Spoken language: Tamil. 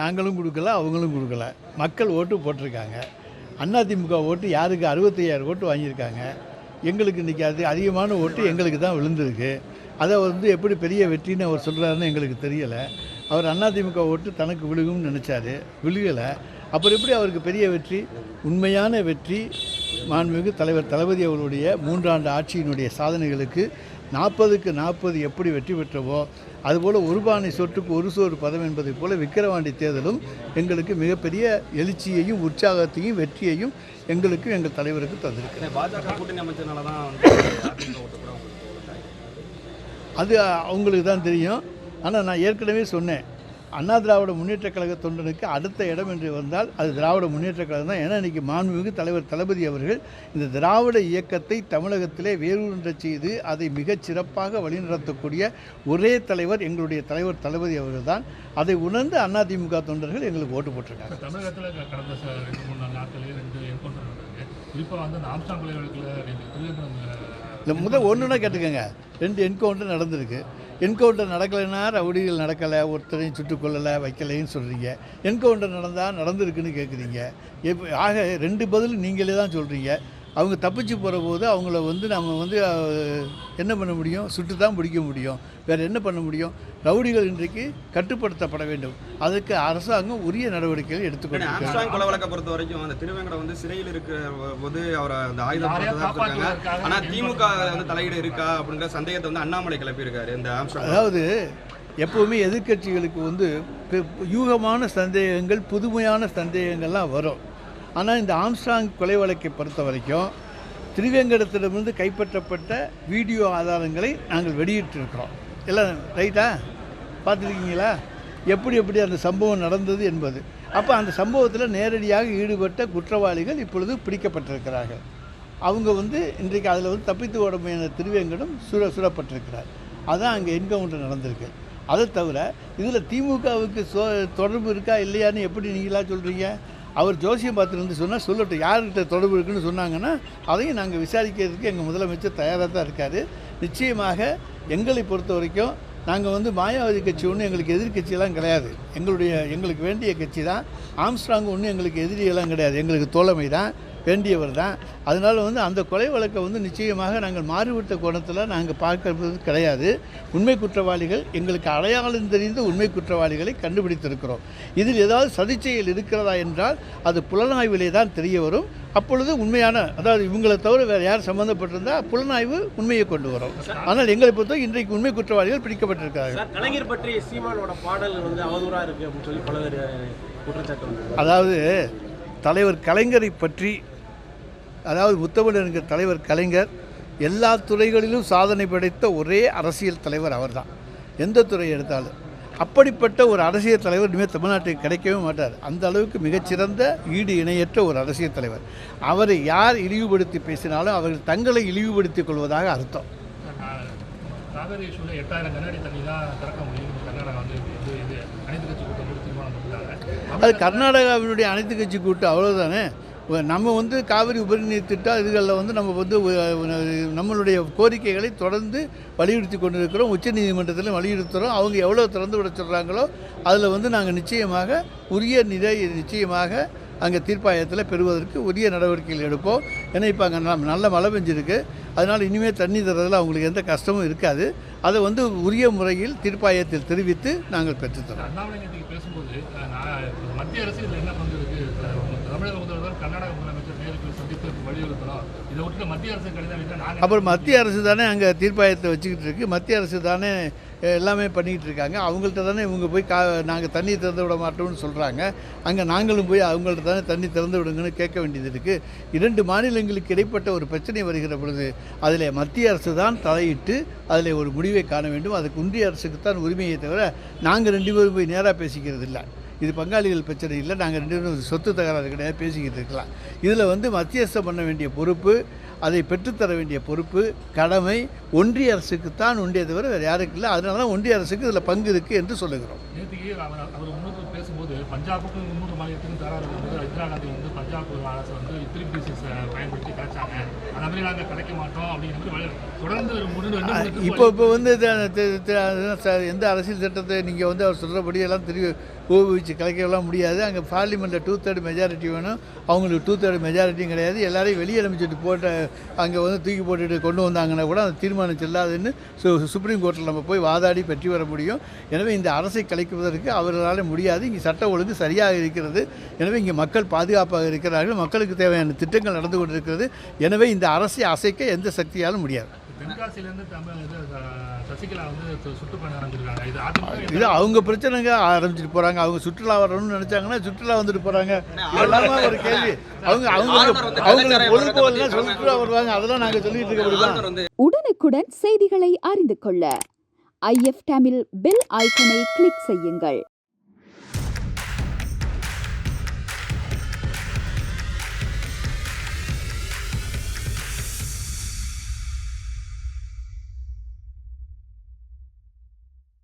நாங்களும் கொடுக்கல அவங்களும் கொடுக்கல. மக்கள் ஓட்டு போட்டிருக்காங்க. அதிமுக ஓட்டு யாருக்கு அறுபத்தையாயிரம் ஓட்டு வாங்கியிருக்காங்க. எங்களுக்கு இன்றைக்கி அது அதிகமான ஓட்டு எங்களுக்கு தான் விழுந்திருக்கு. அதை வந்து எப்படி பெரிய வெற்றின்னு அவர் சொல்கிறாருன்னு எங்களுக்கு தெரியலை. அவர் அதிமுக ஓட்டு தனக்கு விழுகும்னு நினச்சாரு. விழுகலை. அப்புறம் எப்படி அவருக்கு பெரிய வெற்றி? உண்மையான வெற்றி. மாண்புமிகு தலைவர் தளபதி அவருடைய மூன்றாண்டு ஆட்சியினுடைய சாதனைகளுக்கு நாற்பதுக்கு நாற்பது எப்படி வெற்றி பெற்றவோ அதுபோல் ஒரு பானை சொட்டுக்கு ஒரு சோறு பதம் என்பதைப் போல விக்கிரவாண்டி தேர்தலும் எங்களுக்கு மிகப்பெரிய எழுச்சியையும் உற்சாகத்தையும் வெற்றியையும் எங்களுக்கும் எங்கள் தலைவருக்கு தந்திருக்கு பாஜக கூட்டணி தான். அது அவங்களுக்கு தான் தெரியும். ஆனால் நான் ஏற்கனவே சொன்னேன். அண்ணா திராவிட முன்னேற்றக் கழக தொண்டனுக்கு அடுத்த இடம் என்று வந்தால் அது திராவிட முன்னேற்றக் கழகம் தான். ஏன்னா இன்றைக்கி மாண்புமிகு தலைவர் தளபதி அவர்கள் இந்த திராவிட இயக்கத்தை தமிழகத்திலே வேரூன்றச் செய்து அதை மிகச் சிறப்பாக வழிநடத்தக்கூடிய ஒரே தலைவர் எங்களுடைய தலைவர் தளபதி அவர்கள் தான். அதை உணர்ந்து அதிமுக தொண்டர்கள் எங்களுக்கு ஓட்டு போட்டிருக்காங்க. தமிழகத்தில் கடந்த ரெண்டு மூணு நாட்களே ரெண்டு என்கவுண்டர் குறிப்பாக வந்து அந்த கொலை வழக்கில் இல்லை முதல் ஒன்றுனா கேட்டுக்கோங்க. ரெண்டு என்கவுண்டர் நடந்திருக்கு. என்கவுண்டர் நடக்கலைன்னா ரவுடிகள் நடக்கலை ஒருத்தரையும் சுட்டுக்கொள்ளலை வைக்கலைன்னு சொல்கிறீங்க என்கவுண்டர் நடந்தால் நடந்திருக்குன்னு கேட்குறீங்க எப் ஆக ரெண்டு பதில் நீங்களே தான் சொல்கிறீங்க அவங்க தப்பிச்சு போகிற போது அவங்கள வந்து நம்ம வந்து என்ன பண்ண முடியும்? சுட்டு தான் பிடிக்க முடியும். வேறு என்ன பண்ண முடியும்? ரவுடிகள் இன்றைக்கு கட்டுப்படுத்தப்பட வேண்டும். அதுக்கு அரசாங்கம் உரிய நடவடிக்கைகள் ஏன்னா எடுத்துக்கொண்டு ஆம்ஸ்ட்ராங் கொலை வழக்கை பொறுத்த வரைக்கும் அந்த திருவேங்கடம் வந்து சிறையில் இருக்கிற போது அவரை அந்த ஆயுதம் யாரையா போட்டு தான் இருக்காங்க காப்பாத்துவதற்காக ஆனா திமுக வந்து தலையீடு இருக்கா அப்படிங்கிற சந்தேகத்தை வந்து அண்ணாமலை கிளப்பியிருக்காரு இந்த ஆம்ஸ்ட்ராங் அதாவது எப்போவுமே எதிர்க்கட்சிகளுக்கு வந்து யூகமான சந்தேகங்கள் புதுமையான சந்தேகங்கள்லாம் வரும். ஆனால் இந்த ஆம்ஸ்ட்ராங் கொலை வழக்கை பொறுத்த வரைக்கும் திருவேங்கடத்திடமிருந்து கைப்பற்றப்பட்ட வீடியோ ஆதாரங்களை நாங்கள் வெளியிட்டிருக்கிறோம். எல்லாம் ரைட்டா? பார்த்துருக்கீங்களா? எப்படி எப்படி அந்த சம்பவம் நடந்தது என்பது. அப்போ அந்த சம்பவத்தில் நேரடியாக ஈடுபட்ட குற்றவாளிகள் இப்பொழுது பிடிக்கப்பட்டிருக்கிறார்கள். அவங்க வந்து இன்றைக்கு அதில் வந்து தப்பித்து ஓட முயன்ற திருவேங்கடம் சுர சுடப்பட்டிருக்கிறார் அதான் அங்கே என்கவுண்டர் நடந்திருக்கு. அதை தவிர இதில் திமுகவுக்கு தொடர்பு இருக்கா இல்லையான்னு எப்படி நீங்களா சொல்கிறீங்க அவர் ஜோசியம் பார்த்துருந்து சொன்னால் சொல்லட்டும் யார்கிட்ட தொடர்பு இருக்குன்னு சொன்னாங்கன்னா அதையும் நாங்கள் விசாரிக்கிறதுக்கு எங்கள் முதலமைச்சர் தயாராக தான் இருக்கார். நிச்சயமாக எங்களை பொறுத்த வரைக்கும் நாங்கள் வந்து மாயாவதி கட்சி ஒன்றும் எங்களுக்கு எதிர்க்கட்சியெல்லாம் கிடையாது. எங்களுடைய எங்களுக்கு வேண்டிய கட்சி தான். ஆம்ஸ்ட்ராங் ஒன்றும் எங்களுக்கு எதிரியெல்லாம் கிடையாது. எங்களுக்கு தோழமை தான். வேண்டியவர் தான். அதனால் வந்து அந்த கொலை வழக்கை வந்து நிச்சயமாக நாங்கள் மாறுபட்ட கோணத்தில் நாங்கள் பார்க்கறது கிடையாது. உண்மை குற்றவாளிகள் எங்களுக்கு அடையாளம் தெரிந்த உண்மை குற்றவாளிகளை கண்டுபிடித்திருக்கிறோம். இதில் ஏதாவது சதிச்செயல் இருக்கிறதா என்றால் அது புலனாய்விலே தான் தெரிய வரும். அப்பொழுது உண்மையான அதாவது இவங்களை தவிர வேறு யார் சம்மந்தப்பட்டிருந்தால் புலனாய்வு உண்மையை கொண்டு வரும். ஆனால் எங்களை பொறுத்தவரை இன்றைக்கு உண்மை குற்றவாளிகள் பிடிக்கப்பட்டிருக்கிறார்கள். கலைஞர் பற்றி சீமானோட பாடல் வந்து அவதூறா இருக்கு அப்படின்னு சொல்லி பலர் குற்றச்சாட்டு அதாவது தலைவர் கலைஞரை பற்றி அதாவது முத்தமிழ் என்கிற தலைவர் கலைஞர் எல்லா துறைகளிலும் சாதனை படைத்த ஒரே அரசியல் தலைவர் அவர்தான். எந்த துறை எடுத்தாலும். அப்படிப்பட்ட ஒரு அரசியல் தலைவர் இனிமேல் தமிழ்நாட்டுக்கு கிடைக்கவே மாட்டார். அந்த அளவுக்கு மிகச்சிறந்த ஈடு இணையற்ற ஒரு அரசியல் தலைவர். அவரை யார் இழிவுபடுத்தி பேசினாலும் அவர்கள் தங்களை இழிவுபடுத்திக் கொள்வதாக அர்த்தம். எட்டாயிரம் கண்ணாடி தண்ணி தான் திறக்க முடியும் கர்நாடகா வந்து இது இது அனைத்து கட்சி கூட்டம் கூட தீர்மானம் பண்ணிட்டாங்க அது கர்நாடகாவினுடைய அனைத்து கட்சி கூட்டம் அவ்வளோதானே நம்ம வந்து காவிரி உபரிநீர் திட்டம் இதுகளில் வந்து நம்ம வந்து நம்மளுடைய கோரிக்கைகளை தொடர்ந்து வலியுறுத்தி கொண்டிருக்கிறோம். உச்சநீதிமன்றத்தில் வலியுறுத்துகிறோம் அவங்க எவ்வளோ திறந்து விட சொல்கிறாங்களோ அதில் வந்து நாங்கள் நிச்சயமாக உரிய நிலை நிச்சயமாக அங்கே தீர்ப்பாயத்தில் பெறுவதற்கு உரிய நடவடிக்கைகள் எடுப்போம். ஏன்னா இப்போ அங்கே நல்ல மழை பெஞ்சிருக்கு. அதனால் இனிமேல் தண்ணி தர்றதில் அவங்களுக்கு எந்த கஷ்டமும் இருக்காது. அதை வந்து உரிய முறையில் தீர்ப்பாயத்தில் தெரிவித்து நாங்கள் பெற்றுத்தரோம். பேசும்போது மத்திய அரசு இதில் என்ன அஹ், தமிழக முதல்வர் கர்நாடக முதலமைச்சர் நேருக்கு சந்தித்து வலியுறுத்தலாம் இதை விட்டு மத்திய அரசு கடிதம் அப்புறம் மத்திய அரசு தானே அங்கே தீர்ப்பாயத்தை வச்சுக்கிட்டு இருக்கு. மத்திய அரசு தானே எல்லாமே பண்ணிக்கிட்டு இருக்காங்க அவங்கள்ட்ட தானே இவங்க போய் கா நாங்கள் தண்ணி திறந்து விட மாட்டோம்னு சொல்கிறாங்க அங்கே நாங்களும் போய் அவங்கள்ட்ட தானே தண்ணி திறந்து விடுங்கன்னு கேட்க வேண்டியது இருக்குது இரண்டு மாநிலங்களுக்கு இடைப்பட்ட ஒரு பிரச்சனை வருகிற பொழுது அதில் மத்திய அரசு தான் தலையிட்டு அதில் ஒரு முடிவை காண வேண்டும். அதுக்கு ஒன்றிய அரசுக்கு தான் உரிமையை தவிர நாங்கள் ரெண்டு பேரும் போய் நேராக பேசிக்கிறது இல்லை. இது பங்காளிகள் பிரச்சனை இல்லை. நாங்கள் ரெண்டு பேரும் சொத்து தகராறு கிடையாது பேசிக்கிட்டு இருக்கலாம். இதில் வந்து மத்தியஸ்தம் பண்ண வேண்டிய பொறுப்பு அதை பெற்றுத்தர வேண்டிய பொறுப்பு கடமை ஒன்றிய அரசுக்கு தான் ஒன்றிய தவிர வேறு யாருக்கு இல்லை. அதனால தான் ஒன்றிய அரசுக்கு இதில் பங்கு இருக்குது என்று சொல்லுகிறோம். நேற்றுக்கு அவர் பேசும்போது பஞ்சாபுக்கும் முன்னூறு மாநிலத்துக்கும் தராது இந்திரா காந்தி வந்து பஞ்சாப் அரசு வந்து த்ரீ பீசஸ் பயன்படுத்தி கிடைச்சாங்க அந்த மாதிரி நாங்கள் கிடைக்க மாட்டோம் தொடர்ந்து மூணு இப்போ இப்போ வந்து எந்த அரசியல் சட்டத்தை நீங்கள் வந்து அவர் சொல்கிறபடி எல்லாம் திரு ஊக்குவிச்சு கலைக்கலாம் முடியாது. அங்கே பார்லிமெண்ட்டில் டூ தேர்ட் மெஜாரிட்டி வேணும். அவங்களுக்கு டூ தேர்ட் மெஜாரிட்டியும் கிடையாது. எல்லாரையும் வெளியே அனுப்பிச்சிட்டு போட்ட அங்கே வந்து தூக்கி போட்டுட்டு கொண்டு வந்தாங்கன்னா கூட அந்த தீர்மானம் செல்லாதுன்னு சு சுப்ரீம் கோர்ட்டில் நம்ம போய் வாதாடி பெற்று வர முடியும். எனவே இந்த அரசை கலைக்குவதற்கு அவர்களால் முடியாது. இங்கே சட்ட ஒழுங்கு சரியாக இருக்கிறது. எனவே இங்கே மக்கள் பாதுகாப்பாக இருக்கிறார்கள். மக்களுக்கு தேவையான திட்டங்கள் நடந்து கொண்டிருக்கிறது. எனவே இந்த அரசை அசைக்க எந்த சக்தியாலும் முடியாது. தென்காசியிலேருந்து தமிழ் இது அஹ், சசிகலா வந்து சு- சுற்றுப்பயணம் ஆரம்பிச்சிருக்காங்க இது அதிமுக இது அவங்க பிரச்சனைங்க ஆரம்பிச்சிட்டு போகிறாங்க அவங்க சுற்றுலா வரணும்னு நினச்சாங்கன்னா சுற்றுலா வந்துட்டு போகிறாங்க எல்லாமே ஒரு கேள்வி. அவங்க அவங்க அவங்களுக்கு பொழுதுபோகலாம் சுற்றுலா வருவாங்க. அதெல்லாம் நாங்கள் சொல்லிட்டு இருக்க உடனுக்குடன் செய்திகளை அறிந்து கொள்ள ஐஎஃப் தமிழ் பெல் ஐக்கனை கிளிக் செய்யுங்கள்.